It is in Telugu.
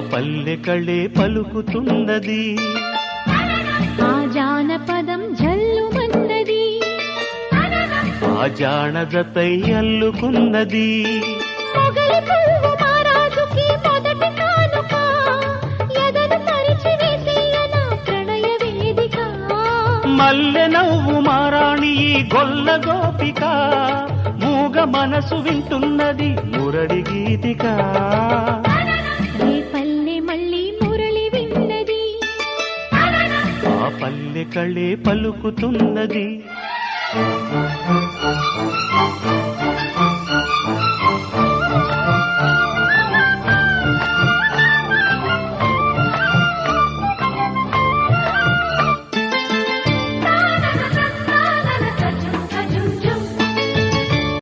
పల్లె కళే పలుకుతున్నది ఆ జానపదం జల్లుమన్నది ఆ జానజతై అల్లుకున్నది. మల్లె నవ్వు మారాణి గొల్ల గోపిక. మూగ మనసు వింటున్నది మురడి గీతిక. పల్లె కళే పలుకుతున్నది.